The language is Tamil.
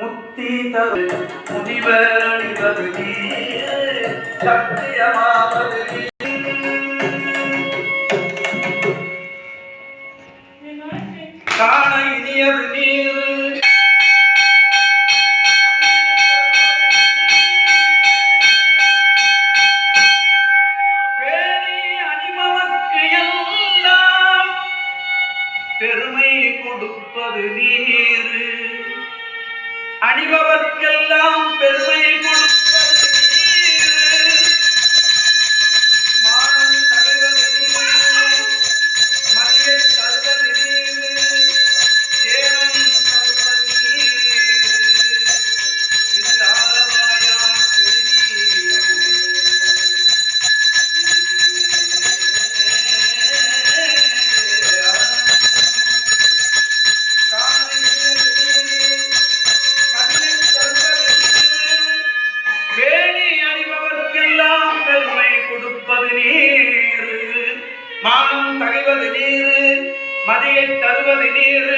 முத்தி தரு முனிவரணி பகுதி சத்தியமா பகுதி காண இனியது நீரு. பெருமை கொடுப்பது நீர். அணிபவர்க்கெல்லாம் பெருமை கொடுப்பது கொடுப்பது நீர் மானம் தருவது நீர் மதியை தருவது நீர்